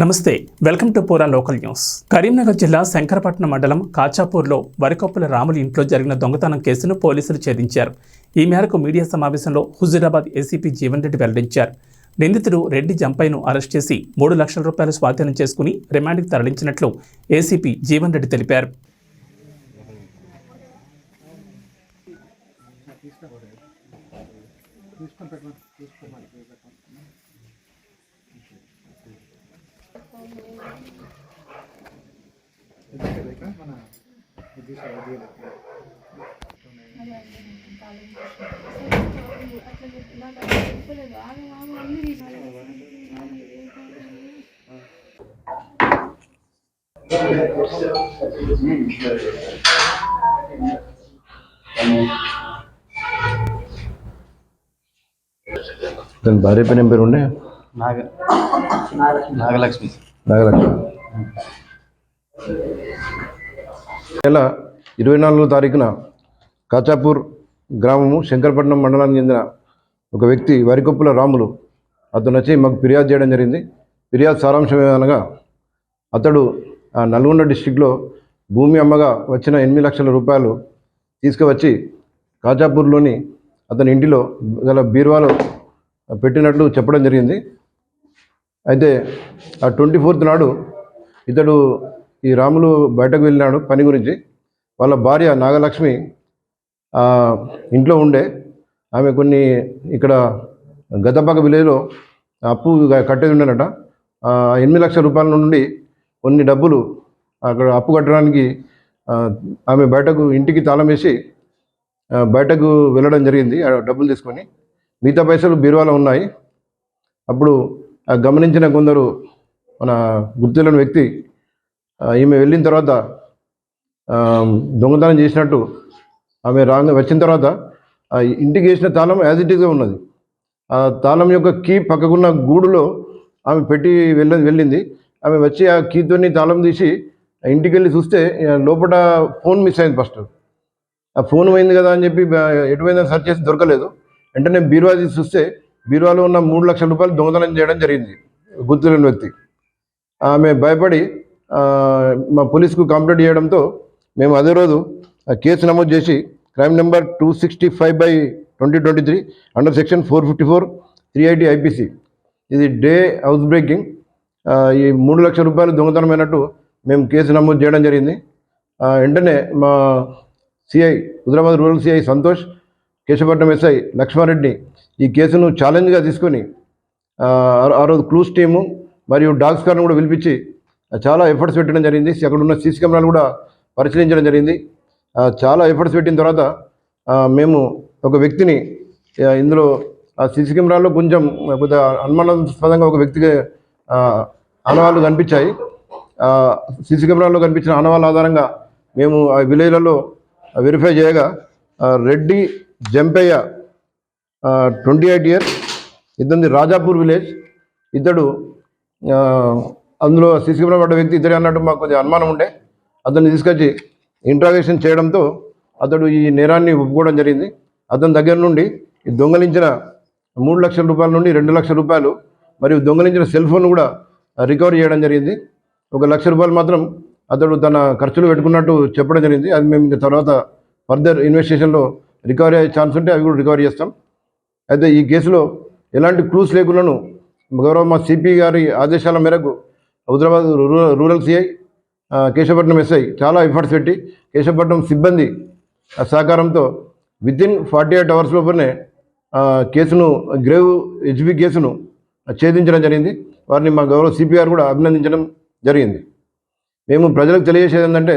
నమస్తే welcome to Pura local news. Karimnagar జిల్లా శంకరపట్నం మండలం కాచాపూర్లో వరికొప్పుల రాములు ఇంట్లో జరిగిన దొంగతనం కేసును పోలీసులు ఛేదించారు. ఈ మేరకు మీడియా సమావేశంలో హుజూరాబాద్ ఏసీపీ జీవన్ రెడ్డి వెల్లడించారు. నిందితుడు రెడ్డి జంపైను అరెస్ట్ చేసి మూడు లక్షల రూపాయలు స్వాధీనం చేసుకుని రిమాండ్కి తరలించినట్లు ఏసీపీ జీవన్ రెడ్డి తెలిపారు. దాని భార్య పేరు ఏం పేరు ఉండే నాగ నాగలక్ష్మి నాగలక్ష్మి నెల ఇరవై నాలుగో తారీఖున కాచాపూర్ గ్రామము శంకరపట్నం మండలానికి చెందిన ఒక వ్యక్తి వరికొప్పుల రాములు. అతను వచ్చి మాకు ఫిర్యాదు చేయడం జరిగింది. ఫిర్యాదు సారాంశం ఏమనగా అతడు ఆ నల్గొండ డిస్టిక్లో భూమి అమ్మగా వచ్చిన ఎనిమిది లక్షల రూపాయలు తీసుకువచ్చి కాచాపూర్లోని అతని ఇంటిలో గల బీరువాలో పెట్టినట్లు చెప్పడం జరిగింది. అయితే ఆ ట్వంటీ ఫోర్త్ నాడు ఇతడు ఈ రాములు బయటకు వెళ్ళినాడు పని గురించి. వాళ్ళ భార్య నాగలక్ష్మి ఇంట్లో ఉండే. ఆమె కొన్ని ఇక్కడ గతపక్క విలేజ్లో అప్పు కట్టేది ఉండేనట ఎనిమిది లక్షల రూపాయల నుండి కొన్ని డబ్బులు అక్కడ అప్పు కట్టడానికి ఆమె బయటకు ఇంటికి తాళం వేసి బయటకు వెళ్ళడం జరిగింది. డబ్బులు తీసుకొని మిగతా పైసలు బీరువాలో ఉన్నాయి. అప్పుడు గమనించిన కొందరు మన గుర్తులేని వ్యక్తి ఈమె వెళ్ళిన తర్వాత దొంగతనం చేసినట్టు ఆమె రాంగ్ వచ్చిన తర్వాత ఇంటికి వేసిన తాళం యాజ్ ఇట్ ఈస్గా ఉన్నది. ఆ తాళం యొక్క కీ పక్కకున్న గూడులో ఆమె పెట్టి వెళ్ళ వెళ్ళింది. ఆమె వచ్చి ఆ కీతోని తాళం తీసి ఆ ఇంటికి వెళ్ళి చూస్తే లోపల ఫోన్ మిస్ అయింది ఫస్ట్ ఆ ఫోన్ పోయింది కదా అని చెప్పి బ- సర్చ్ సెర్చ్ చేసి దొరకలేదు. వెంటనే బీరువా తీసి చూస్తే బీరువాలో ఉన్న మూడు లక్షల రూపాయలు దొంగతనం చేయడం జరిగింది. గుర్తులేని వ్యక్తి. ఆమె భయపడి మా పోలీసుకు కంప్లైంట్ చేయడంతో మేము అదే రోజు కేసు నమోదు చేసి crime number two sixty five by twenty twenty three under section four fifty four three eighty IPC. ఇది డే హౌస్ బ్రేకింగ్. ఈ మూడు లక్షల రూపాయలు దొంగతనమైనట్టు మేము కేసు నమోదు చేయడం జరిగింది. వెంటనే మా CI Hyderabad rural CI Santosh Keshavapatnam SI Lakshma Reddy ఈ కేసును ఛాలెంజ్గా తీసుకొని ఆ, రోజు క్లూస్ టీము మరియు డాగ్స్ కార్ను కూడా పిలిపించి చాలా ఎఫర్ట్స్ పెట్టడం జరిగింది. అక్కడ ఉన్న సీసీ కెమెరాలు కూడా పరిశీలించడం జరిగింది. చాలా ఎఫర్ట్స్ పెట్టిన తర్వాత మేము ఒక వ్యక్తిని ఇందులో ఆ సీసీ కెమెరాలో కొంచెం కొద్దిగా అనుమానాస్పదంగా ఒక వ్యక్తికి ఆనవాళ్ళు కనిపించాయి. సీసీ కెమెరాలో కనిపించిన ఆనవాళ్ళ ఆధారంగా మేము ఆ విలేజ్లలో వెరిఫై చేయగా Reddy Jampaiah twenty eight year ఇద్దరిది రాజాపూర్ విలేజ్ ఇతడు అందులో సీసీ కెమెరా పడ్డ వ్యక్తి ఇతడే అన్నట్టు మాకు కొద్దిగా అనుమానం ఉండే. అతన్ని తీసుకొచ్చి ఇంట్రాగేషన్ చేయడంతో అతడు ఈ నేరాన్ని ఒప్పుకోవడం జరిగింది. అతని దగ్గర నుండి దొంగలించిన మూడు లక్షల రూపాయల నుండి రెండు లక్షల రూపాయలు మరియు దొంగలించిన సెల్ ఫోన్ కూడా రికవర్ చేయడం జరిగింది. ఒక లక్ష రూపాయలు మాత్రం అతడు తన ఖర్చులు పెట్టుకున్నట్టు చెప్పడం జరిగింది. అది మేము ఇంకా తర్వాత ఫర్దర్ ఇన్వెస్టిగేషన్లో రికవరీ అయ్యే ఛాన్స్ ఉంటే అవి కూడా రికవరీ చేస్తాం. అయితే ఈ కేసులో ఎలాంటి క్లూస్ లేకులను గౌరవ మా సిపి గారి ఆదేశాల మేరకు Hyderabad rural rural CI Keshavapatnam SI చాలా ఎఫర్ట్స్ పెట్టి కేశవపట్నం సిబ్బంది ఆ సహకారంతో వితిన్ ఫార్టీ ఎయిట్ అవర్స్ లోపలనే కేసును గ్రేవ్ హెచ్బి కేసును ఛేదించడం జరిగింది. వారిని మా గౌరవ సిపిఆర్ కూడా అభినందించడం జరిగింది. మేము ప్రజలకు తెలియజేసేది ఏంటంటే